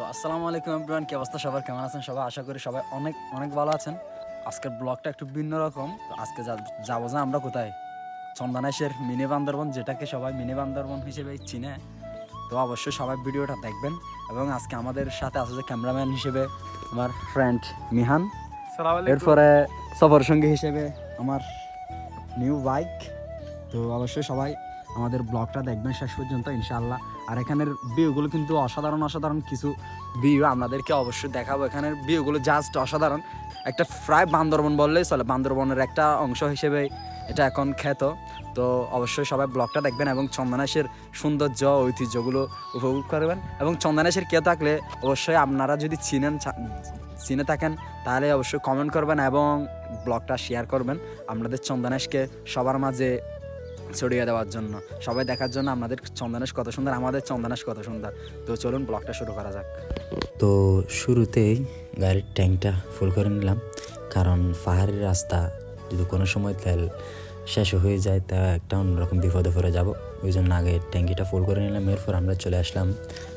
তো আসসালামু আলাইকুম এভরিওয়ান কি অবস্থা সবার? কেমন আছেন সবাই? আশা করি সবাই অনেক অনেক ভালো আছেন। আজকের ব্লগটা একটু ভিন্ন রকম। তো আজকে যা- যাব যে আমরা কোথায়? চন্দনাইশের মিনি বান্দরবন যেটাকে সবাই মিনি বান্দরবন হিসেবে চিনে। তো অবশ্যই সবাই ভিডিওটা দেখবেন। এবং আজকে আমাদের সাথে আছে যে ক্যামেরাম্যান হিসেবে আমার ফ্রেন্ড মিহান। এরপরে সফর সঙ্গী হিসেবে আমার নিউ বাইক তো অবশ্যই সবাই আমাদের ব্লগটা দেখবেন শেষ পর্যন্ত, ইনশাআল্লাহ। আর এখানের ভিউগুলো কিন্তু অসাধারণ অসাধারণ কিছু ভিউ আপনাদেরকে অবশ্যই দেখাবো। এখানের ভিউগুলো জাস্ট অসাধারণ। একটা প্রায় বান্দরবন বললেই চলে। বান্দরবনের একটা অংশ হিসেবে এটা এখন খ্যাত। তো অবশ্যই সবাই ব্লগটা দেখবেন এবং চন্দনাশের সৌন্দর্য, ঐতিহ্যগুলো উপভোগ করবেন। এবং চন্দনাশের কে থাকলে অবশ্যই আপনারা যদি চিনেন চিনে থাকেন, তাহলে অবশ্যই কমেন্ট করবেন এবং ব্লগটা শেয়ার করবেন। আপনাদের চন্দনেশকে সবার মাঝে ছড়িয়ে দেওয়ার জন্য। সবাই দেখার জন্য আপনাদের চন্দনেশ কত সুন্দর, আমাদের চন্দনেশ কত সুন্দর। তো চলুন ব্লগটা শুরু করা যাক। তো শুরুতেই গাড়ির ট্যাঙ্কটা ফুল করে নিলাম। কারণ পাহাড়ের রাস্তা যদি কোনো সময় তেল শেষ হয়ে যায়, তা একটা অন্যরকম বিপদে পড়ে যাব। ওই জন্য আগে ট্যাঙ্কিটা ফুল করে নিলাম। এরপর আমরা চলে আসলাম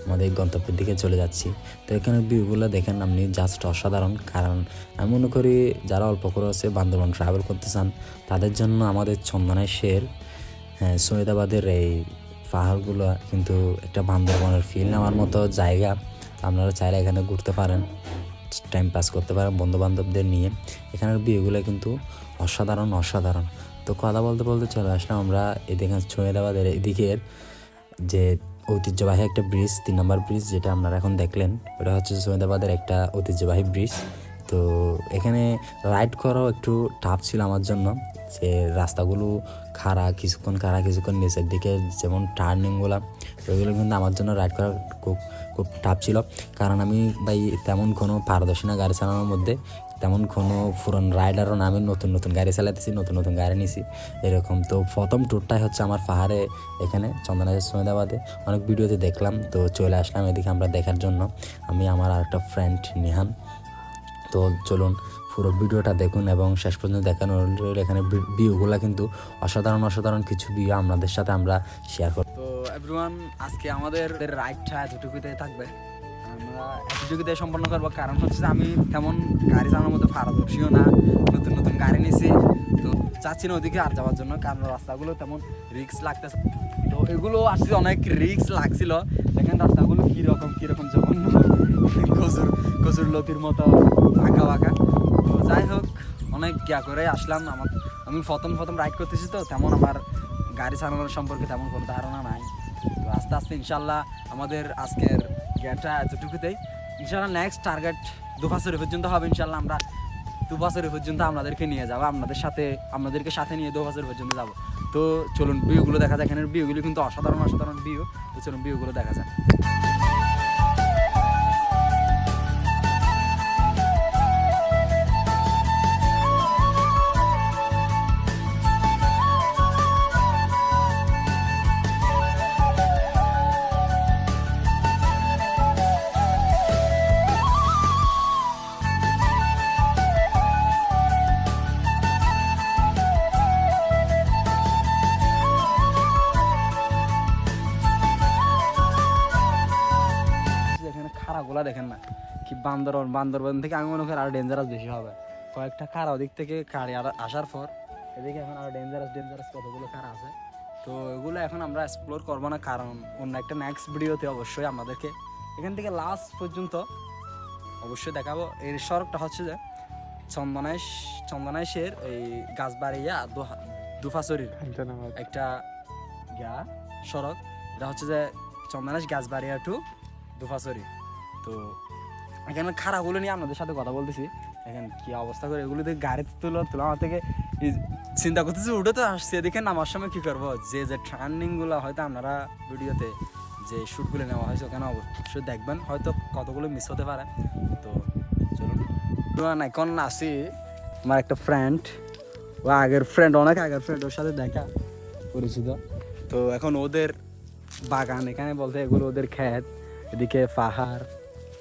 আমাদের গন্তব্যের দিকে চলে যাচ্ছি। তো এখানে ভিউগুলো দেখেন, আপনি জাস্ট অসাধারণ। কারণ আমি মনে করি, যারা অল্প করে আছে, বান্দরবন ট্রাভেল করতে চান, তাদের জন্য আমাদের চন্দনেশের হ্যাঁ সৈয়দাবাদের এই পাহাড়গুলো কিন্তু একটা বান্দরবনের ফিল নেওয়ার মতো জায়গা। আপনারা চাইলে এখানে ঘুরতে পারেন টাইম পাস করতে পারেন বন্ধু বান্ধবদের নিয়ে। এখানের বিয়েগুলো কিন্তু অসাধারণ অসাধারণ। তো কথা বলতে বলতে চলে আসলাম আমরা এদিকে সৈয়দাবাদের এদিকের যে ঐতিহ্যবাহী একটা ব্রিজ তিন নম্বর ব্রিজ যেটা আপনারা এখন দেখলেন। ওটা হচ্ছে সৈয়দাবাদের একটা ঐতিহ্যবাহী ব্রিজ তো এখানে রাইড করাও একটু টাফ ছিল আমার জন্য। যে রাস্তাগুলো খাড়া, কিছুক্ষণ খাড়া, কিছুক্ষণ নিচের দিকে যেমন টার্নিংগুলো ওইগুলো কিন্তু আমার জন্য রাইড করা খুব খুব টাফ ছিল। কারণ আমি ভাই তেমন কোনো পারদর্শী না গাড়ি চালানোর মধ্যে, তেমন কোনো পুরন রাইডারও না, আমি নতুন নতুন গাড়ি চালাতেছি নতুন নতুন গাড়ি নিছি, এরকম। তো প্রথম ট্যুরটাই হচ্ছে আমার পাহাড়ে এখানে চন্দনাজের সৈদাবাদে অনেক ভিডিওতে দেখলাম, তো চলে আসলাম এদিকে আমরা দেখার জন্য। আমি, আমার আরেকটা ফ্রেন্ড নিহান। তো চলুন পুরো ভিডিওটা দেখুন এবং শেষ পর্যন্ত দেখানো রইল এখানে ভিউগুলো কিন্তু অসাধারণ অসাধারণ কিছু ভিউ আপনাদের সাথে আমরা শেয়ার করব তো এভরিওয়ান আজকে আমাদের রাইডটা এতটুকুতে থাকবে। আমরা এতটুকুতে সম্পন্ন করব। কারণ হচ্ছে আমি তেমন গাড়ি চালানোর মতো পারদর্শীও না, নতুন নতুন গাড়ি নিয়েছি তো চাচ্ছি না ওদিকে আর যাওয়ার জন্য, কারণ রাস্তাগুলো তেমন রিক্স লাগতেছে তো এগুলো আসলে অনেক রিক্স লাগছিল। দেখেন রাস্তাগুলো কীরকম কীরকম যখন কচুর কচুর লতির মতো, আঁকা বাঁকা। তো যাই হোক অনেক গিয়া করে আসলাম। আমার আমি প্রথম প্রথম রাইড করতেছি তো, তেমন আমার গাড়ি চালানোর সম্পর্কে তেমন কোনো ধারণা নাই। তো আস্তে আস্তে ইনশাল্লাহ আমাদের আজকের গেটটা এতটুকুতেই। ইনশাল্লাহ নেক্সট টার্গেট দু বছরের পর্যন্ত হবে, ইনশাল্লাহ আমরা দু বছরের পর্যন্ত আপনাদেরকে নিয়ে যাব। আপনাদের সাথে আপনাদেরকে সাথে নিয়ে দু বছর পর্যন্ত যাব। তো চলুন ভিউগুলো দেখা যায়। এখানের ভিউগুলো কিন্তু অসাধারণ অসাধারণ ভিউ তো চলুন ভিউগুলো দেখা যাক এখানে দেখেন না কি বান্দরবন বান্দরবন থেকে আমি মনে করি আরও ডেঞ্জারাস বেশি হবে। কয়েকটা খাড়া ওদিক থেকে গাড়ি আর আসার পর এদিকে এখন আরও ডেঞ্জারাস ডেঞ্জারাস কতগুলো খাড়া আছে। তো এগুলো এখন আমরা এক্সপ্লোর করব না কারণ অন্য একটা নেক্সট ভিডিওতে অবশ্যই আমাদেরকে এখান থেকে লাস্ট পর্যন্ত অবশ্যই দেখাবো। এর সড়কটা হচ্ছে যে চন্দনাইশ চন্দনাইশের এই গাছবাড়িয়া দুফাচরির একটা গা সড়ক। এটা হচ্ছে যে চন্দনাইশ গাছবাড়িয়া টু দুফাচরি তো এখানে খারাপগুলো নিয়ে আপনাদের সাথে কথা বলতেছি। এখন কি অবস্থা করে এগুলো থেকে গাড়িতে তুলো তুলো আমার থেকে চিন্তা করতেছি, উঠে তো আসছে। এদিকে নামার সময় কী করব? যে যে টার্নিংগুলো হয়তো আপনারা ভিডিওতে যে শ্যুটগুলো নেওয়া হয়েছে, ওখানে অবশ্যই দেখবেন। হয়তো কতগুলো মিস হতে পারে। তো চলুন। এখন আসি আমার একটা ফ্রেন্ড ও আগের ফ্রেন্ড অনেক আগের ফ্রেন্ড ওর সাথে দেখা পরিচিত। তো এখন ওদের বাগান, এখানে বলতে এগুলো ওদের ক্ষেত, এদিকে পাহাড়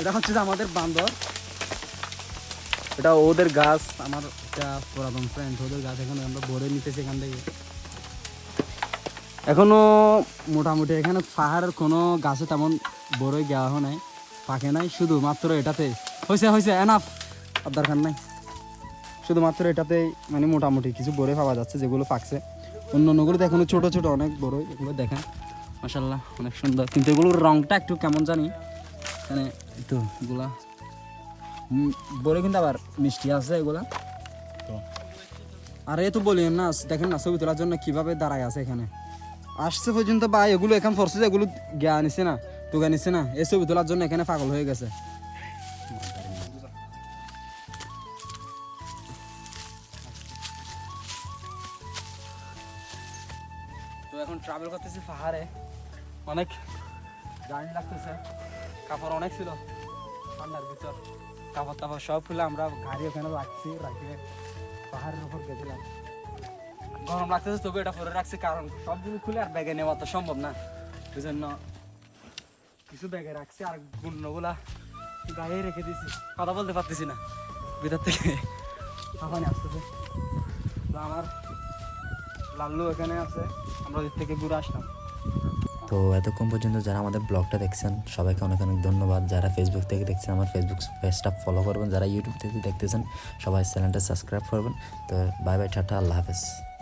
এটা হচ্ছে যে আমাদের বান্দর। এটা ওদের গাছ, আমার একটা পুরাতন ফ্রেন্ড ওদের গাছ এখানে আমরা ভরে নিতেছি এখান থেকে। এখনও মোটামুটি এখানে পাহাড়ের কোনো গাছে তেমন বড়ই গাওয়া নাই, পাকে নাই শুধু মাত্র এটাতে হয়েছে হয়েছে এনাফ আর দরকার নাই। শুধুমাত্র এটাতেই মানে মোটামুটি কিছু বড়ে পাওয়া যাচ্ছে, যেগুলো পাকছে। অন্য অন্যগুলো তো এখনও ছোট ছোট, অনেক বড় এগুলো দেখেন। মাসাল্লাহ অনেক সুন্দর। কিন্তু এগুলোর রঙটা একটু কেমন জানি মানে একটু এগুলা। বড়ে কিন্তু আবার মিষ্টি আছে এগুলা। তো? আর এ তো বলি না দেখেন না ছবি তোলার জন্য কীভাবে দাঁড়ায় আছে এখানে। আসছে পর্যন্ত বা এগুলো এখন ফরছে যে এগুলো জ্ঞান নিছে না টুকা নিছে না এই ছবি তোলার জন্য এখানে পাগল হয়ে গেছে। তো এখন ট্রাভেল করতেছি পাহাড়ে অনেক জার্নি লাগতেছে। কাপড় অনেক ছিল। ঠান্ডার ভিতর। কাপড় টাপড় সব খুলে আমরা গাড়ি ওখানে রাখছি, রাখে পাহাড়ের উপর গেছিলাম। গরম লাগতেছে, তবু এটা পরে রাখছি কারণ সবগুলো খুলে আর ব্যাগে নেওয়া তো সম্ভব না। ওই জন্য কিছু ব্যাগে রাখছি আর গুন্ডগুলা গায়ে রেখে দিয়েছি। কথা বলতে পারতেছি না। ভিতর থেকে হাঁপানি আসতেছে। আমার লাল্লু এখানে আছে, আমরা ওদিক থেকে ঘুরে আসলাম। তো এতক্ষণ পর্যন্ত যারা আমাদের ব্লগটা দেখছেন, সবাইকে অনেক অনেক ধন্যবাদ। যারা ফেসবুক থেকে দেখছেন, আমার ফেসবুক পেজটা ফলো করবেন। যারা ইউটিউব থেকে দেখতেছেন, সবাই চ্যানেলটা সাবস্ক্রাইব করবেন। তো বাই বাই টাটা, আল্লাহ হাফেজ।